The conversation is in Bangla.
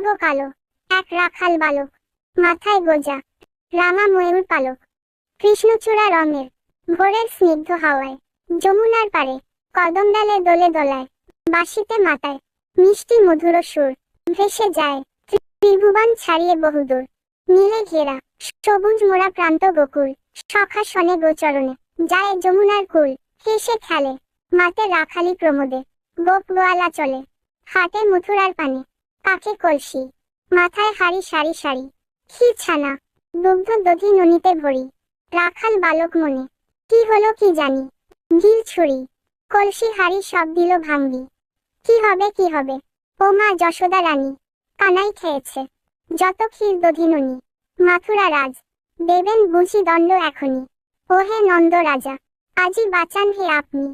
গো কালো, এক রাখাল বালক, মাথায় গোজা, রাঙা ময়ূর পালক, কৃষ্ণচূড়া রঙের, ভোরের স্নিগ্ধ হাওয়ায়, যমুনার পারে কদম ডালে দোলে দোলায়, বাঁশিতে মাতায়, মিষ্টি মধুর সুর, ভেসে যায়, ত্রিভুবন ছাড়িয়ে বহুদূর নীলে ঘেরা, সবুজ মোড়া প্রান্ত গোকুল, সখা শনে গোচরণে, যায় যমুনার কুল, হেসে খেলে, মাতে রাখালি প্রমোদে, গোপ গোয়ালা চলে, হাটে মথুরার পানে কাকে কলসি। মাথায় হাড়ি সারি সারি। ক্ষীর ছানা। দুগ্ধ দধি ননিতে ভরি। রাখাল বালক মনে। কি হলো কি জানি। ঢিল ছুরি কলসি হাড়ি সব দিল ভাঙ্গি। কি হবে কি হবে। ও মা যশোদা রানী। কানাই খেয়েছে। যত ক্ষীর দধিননি মাথুরা রাজ। দেবেন বুঝি দণ্ড এখনি। ও হে নন্দ রাজা। আজি বাঁচান হে আপনি।